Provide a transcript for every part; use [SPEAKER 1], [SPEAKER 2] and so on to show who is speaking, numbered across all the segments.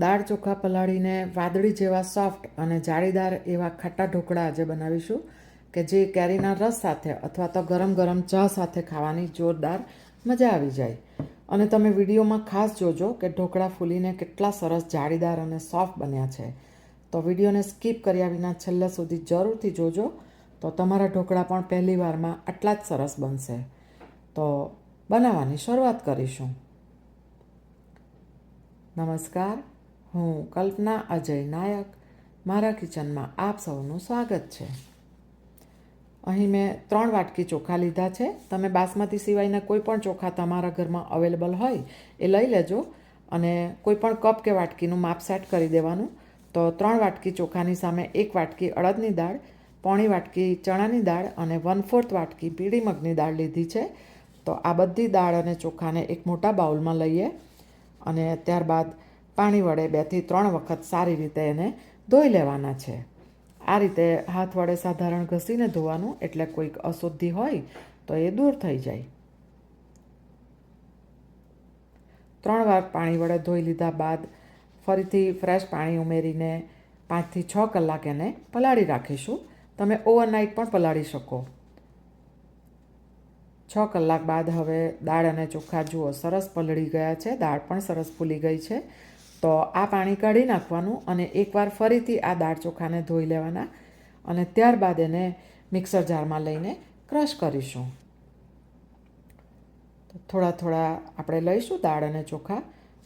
[SPEAKER 1] દાળ ચોખા પલાળીને વાદળી જેવા સોફ્ટ અને જાળીદાર એવા ખાટા ઢોકળા આજે બનાવીશું કે જે કેરીના રસ સાથે અથવા તો ગરમ ગરમ ચા સાથે ખાવાની જોરદાર મજા આવી જાય. અને તમે વિડીયોમાં ખાસ જોજો કે ઢોકળા ફૂલીને કેટલા સરસ જાળીદાર અને સોફ્ટ બન્યા છે. તો વિડીયોને સ્કીપ કર્યા વિના છેલ્લે સુધી જરૂરથી જોજો. તો તમારા ઢોકળા પણ પહેલી વારમાં આટલા જ સરસ બનશે. તો બનાવવાની શરૂઆત કરીશું. નમસ્કાર. હું કલ્પના અજય નાયક. મારા કિચનમાં આપ સૌનું સ્વાગત છે. અહીં મેં ત્રણ વાટકી ચોખા લીધા છે. તમે બાસમતી સિવાયના કોઈ પણ ચોખા તમારા ઘરમાં અવેલેબલ હોય એ લઈ લેજો અને કોઈ પણ કપ કે વાટકીનું માપ સેટ કરી દેવાનું. તો ત્રણ વાટકી ચોખાની સામે એક વાટકી અડદની દાળ, પોણી વાટકી ચણાની દાળ અને વન ફોર્થ વાટકી પીળી મગની દાળ લીધી છે. તો આ બધી દાળ અને ચોખાને એક મોટા બાઉલમાં લઈએ અને ત્યારબાદ પાણી વડે બેથી ત્રણ વખત સારી રીતે એને ધોઈ લેવાના છે. આ રીતે હાથ વડે સાધારણ ઘસીને ધોવાનું એટલે કોઈક અશુદ્ધિ હોય તો એ દૂર થઈ જાય. ત્રણ વાર પાણી વડે ધોઈ લીધા બાદ ફરીથી ફ્રેશ પાણી ઉમેરીને પાંચથી છ કલાક એને પલાળી રાખીશું. તમે ઓવરનાઇટ પણ પલાળી શકો. છ કલાક બાદ હવે દાળ અને ચોખા જુઓ, સરસ પલળી ગયા છે. દાળ પણ સરસ ફૂલી ગઈ છે. તો આ પાણી કાઢી નાખવાનું અને એકવાર ફરીથી આ દાળ ચોખાને ધોઈ લેવાના અને ત્યારબાદ એને મિક્સર જારમાં લઈને ક્રશ કરીશું. થોડા થોડા આપણે લઈશું દાળ અને ચોખા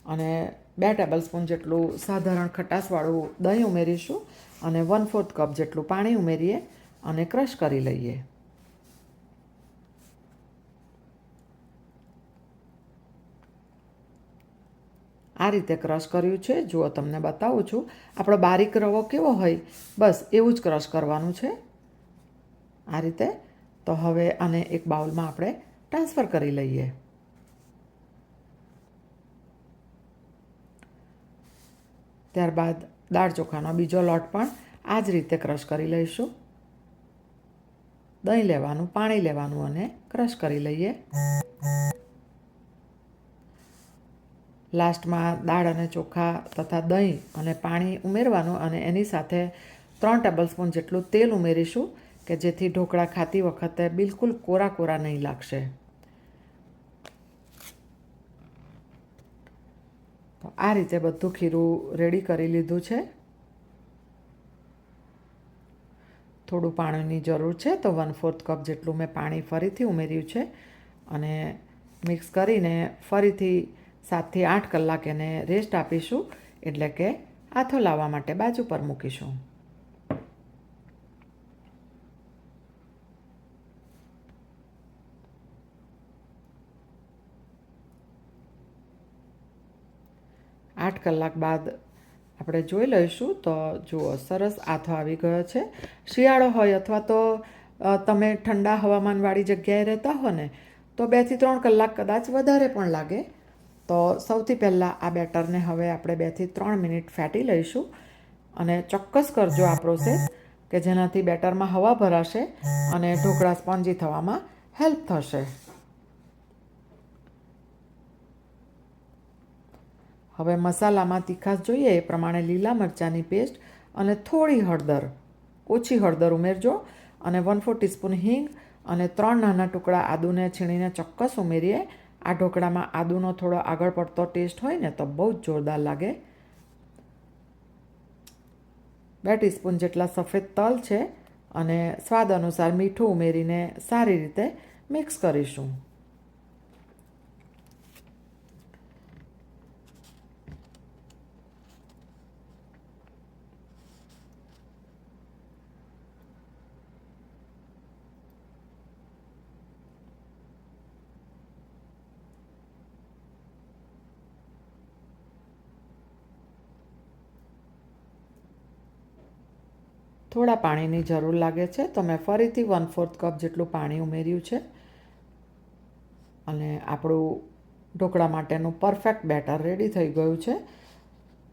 [SPEAKER 1] અને બે ટેબલ સ્પૂન જેટલું સાધારણ ખટાશવાળું દહીં ઉમેરીશું અને વન ફોર્થ કપ જેટલું પાણી ઉમેરીએ અને ક્રશ કરી લઈએ. આ રીતે ક્રશ કર્યું છે. જુઓ, તમને બતાવું છું. આપણો બારીક રવો કેવો હોય? બસ, એવું જ ક્રશ કરવાનું છે. આ રીતે. તો હવે આને એક બાઉલમાં આપણે ટ્રાન્સફર કરી લઈએ. ત્યારબાદ દાળ ચોખાનો બીજો લોટ પણ આ જ રીતે ક્રશ કરી લઈશું. દહીં લેવાનું, પાણી લેવાનું અને ક્રશ કરી લઈએ. લાસ્ટમાં દાળ અને ચોખા તથા દહીં અને પાણી ઉમેરવાનું અને એની સાથે ત્રણ ટેબલ સ્પૂન જેટલું તેલ ઉમેરીશું, કે જેથી ઢોકળા ખાતી વખતે બિલકુલ કોરા કોરા નહીં લાગશે. આ રીતે બધું ખીરું રેડી કરી લીધું છે. થોડું પાણીની જરૂર છે, તો વન ફોર્થ કપ જેટલું મેં પાણી ફરીથી ઉમેર્યું છે અને મિક્સ કરીને ફરીથી સાતથી આઠ કલાક એને રેસ્ટ આપીશું, એટલે કે આથો લાવવા માટે બાજુ પર મૂકીશું. આઠ કલાક બાદ આપણે જોઈ લઈશું તો જુઓ, સરસ આથો આવી ગયો છે. શિયાળો હોય અથવા તો તમે ઠંડા હવામાનવાળી જગ્યાએ રહેતા હો ને તો બેથી ત્રણ કલાક કદાચ વધારે પણ લાગે. તો સૌથી પહેલાં આ બેટરને હવે આપણે બેથી ત્રણ મિનિટ ફેટી લઈશું અને ચોક્કસ કરજો આ પ્રોસેસ કે જેનાથી બેટરમાં હવા ભરાશે અને ઢોકળા સ્પોન્જી થવામાં હેલ્પ થશે. હવે મસાલામાં તીખાશ જોઈએ એ પ્રમાણે લીલા મરચાંની પેસ્ટ અને થોડી હળદર, ઓછી હળદર ઉમેરજો અને વન ફોર ટીસ્પૂન હિંગ અને ત્રણ નાના ટુકડા આદુને છીણીને ચોક્કસ ઉમેરીએ આ ઢોકળામાં આદુનો થોડો આગળ પડતો ટેસ્ટ હોય ને તો બહુ જ જોરદાર લાગે. બે ટીસ્પૂન જેટલા સફેદ તલ છે અને સ્વાદ અનુસાર મીઠું ઉમેરીને સારી રીતે મિક્સ કરીશું. થોડા પાણીની જરૂર લાગે છે. તો મેં ફરીથી વન ફોર્થ કપ જેટલું પાણી ઉમેર્યું છે. અને આપણું ઢોકળા માટેનું પરફેક્ટ બેટર રેડી થઈ ગયું છે.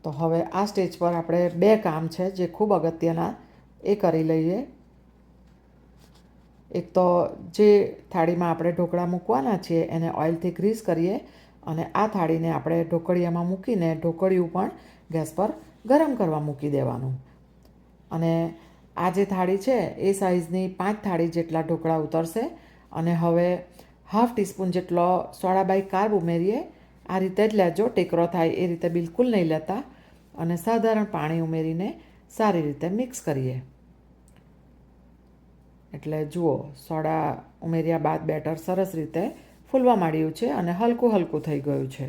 [SPEAKER 1] તો હવે આ સ્ટેજ પર આપણે બે કામ છે જે ખૂબ અગત્યના. એ કરી લઈએ. એક તો જે થાળીમાં આપણે ઢોકળા મૂકવાના છીએ એને ઓઇલથી ગ્રીસ કરીએ અને આ થાળીને આપણે ઢોકળિયામાં મૂકીને ઢોકળિયું પણ ગેસ પર ગરમ કરવા મૂકી દેવાનું. અને આ જે થાળી છે, એ સાઇઝની પાંચ થાળી જેટલા ઢોકળા ઉતરશે અને હવે હાફ ટીસ્પૂન જેટલો સોડાબાઈ કાર્બ ઉમેરીએ. આ રીતે જ લેજો, ટેકરો થાય એ રીતે બિલકુલ નહીં લેતા અને સાધારણ પાણી ઉમેરીને સારી રીતે મિક્સ કરીએ. એટલે જુઓ, સોડા ઉમેર્યા બાદ બેટર સરસ રીતે ફૂલવા માંડ્યું છે અને હલકું હલકું થઈ ગયું છે.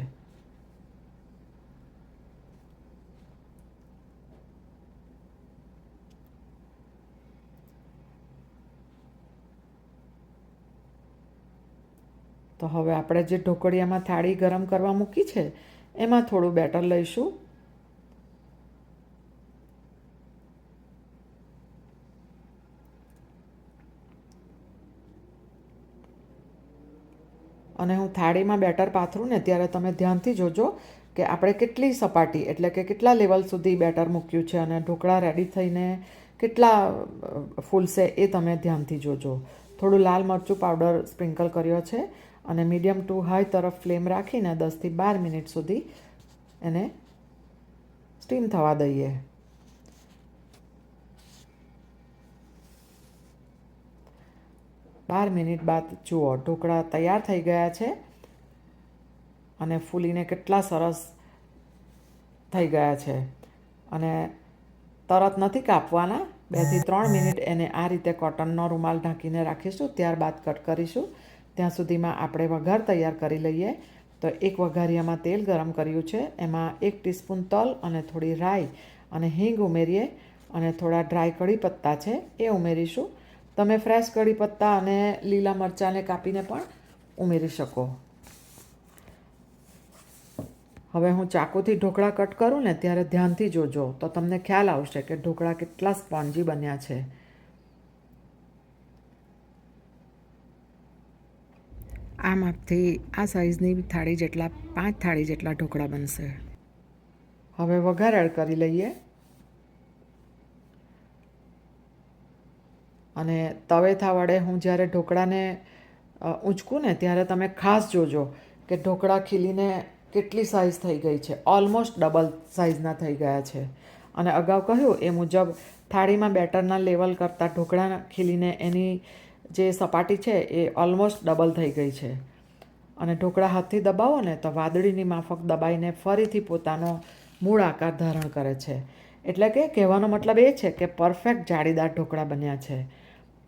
[SPEAKER 1] તો હવે આપણે જે ઢોકળિયામાં થાળી ગરમ કરવા મૂકી છે, એમાં થોડું બેટર લઈશું. અને હું થાળીમાં બેટર પાથરું ને ત્યારે તમે ધ્યાનથી જોજો કે આપણે કેટલી સપાટી, એટલે કે કેટલા લેવલ સુધી બેટર મૂક્યું છે અને ઢોકળા રેડી થઈને કેટલા ફૂલશે એ તમે ધ્યાનથી જોજો. થોડું લાલ મરચું પાવડર સ્પ્રિંકલ કર્યો છે અને મીડિયમ ટુ હાઈ તરફ ફ્લેમ રાખીને દસથી બાર મિનિટ સુધી એને સ્ટીમ થવા દઈએ. બાર મિનિટ બાદ જુઓ, ઢોકળા તૈયાર થઈ ગયા છે અને ફૂલીને કેટલા સરસ થઈ ગયા છે. અને તરત નથી કાપવાના. બેથી ત્રણ મિનિટ એને આ રીતે કોટનનો રૂમાલ ઢાંકીને રાખીશું, ત્યારબાદ કટ કરીશું. ત્યાં સુધીમાં આપણે વઘાર તૈયાર કરી લઈએ. તો એક વઘારિયામાં તેલ ગરમ કર્યું છે. એમાં એક ટીસ્પૂન તલ અને થોડી રાઈ અને હિંગ ઉમેરીએ અને થોડા ડ્રાય કઢી પત્તા છે એ ઉમેરીશું. તમે ફ્રેશ કઢી પત્તા અને લીલા મરચાંને કાપીને પણ ઉમેરી શકો. હવે હું ચાકુથી ઢોકળા કટ કરું ને ત્યારે ધ્યાનથી જોજો. તો તમને ખ્યાલ આવશે કે ઢોકળા કેટલા સ્પોન્જી બન્યા છે. આ માપથી આ સાઈઝની થાળી જેટલા, પાંચ થાળી જેટલા ઢોકળા બનશે. હવે વઘાર કરી લઈએ. અને તવેથા વડે હું જ્યારે ઢોકળાને ઊંચકું ને ત્યારે તમે ખાસ જોજો કે ઢોકળા ખીલીને કેટલી સાઇઝ થઈ ગઈ છે. ઓલમોસ્ટ ડબલ સાઇઝના થઈ ગયા છે. અને અગાઉ કહ્યું એ મુજબ થાળીમાં બેટરના લેવલ કરતાં ઢોકળા ખીલીને એની જે સપાટી છે એ ઓલમોસ્ટ ડબલ થઈ ગઈ છે. અને ઢોકળા હાથથી દબાવો ને તો વાદળીની માફક દબાઈને ફરીથી પોતાનો મૂળ આકાર ધારણ કરે છે. એટલે કે કહેવાનો મતલબ એ છે કે પરફેક્ટ જાળીદાર ઢોકળા બન્યા છે.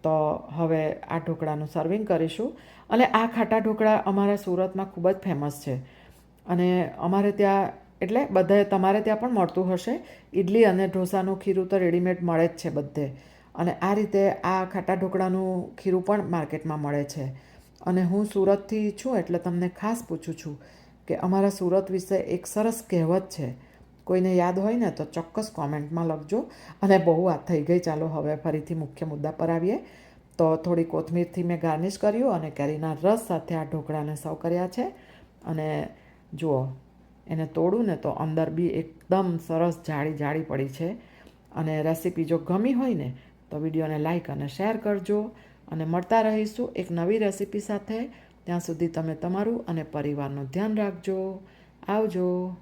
[SPEAKER 1] તો હવે આ ઢોકળાનું સર્વિંગ કરીશું. અને આ ખાટા ઢોકળા અમારા સુરતમાં ખૂબ જ ફેમસ છે. અને અમારે ત્યાં, એટલે બધાએ, તમારે ત્યાં પણ મળતું હશે. ઇડલી અને ઢોસાનું ખીરું તો રેડીમેડ મળે જ છે બધે. અને આ રીતે આ ખાટા ઢોકળાનું ખીરું પણ માર્કેટમાં મળે છે. અને હું સુરતથી છું એટલે તમને ખાસ પૂછું છું કે અમારા સુરત વિશે એક સરસ કહેવત છે. કોઈને યાદ હોય ને તો ચોક્કસ કોમેન્ટમાં લખજો. અને બહુ વાત થઈ ગઈ. ચાલો હવે ફરીથી મુખ્ય મુદ્દા પર આવીએ. તો થોડી કોથમીરથી મેં ગાર્નિશ કર્યું અને કેરીના રસ સાથે આ ઢોકળાને સર્વ કર્યા છે. અને જુઓ, એને તોડું ને તો અંદર બી એકદમ સરસ જાળી જાળી પડી છે. અને રેસીપી જો ગમી હોય ને તો વિડીયોને લાઇક અને શેર કરજો અને મળતા રહીશું એક નવી રેસીપી સાથે. ત્યાં સુધી તમે તમારું અને પરિવારનું ધ્યાન રાખજો. આવજો.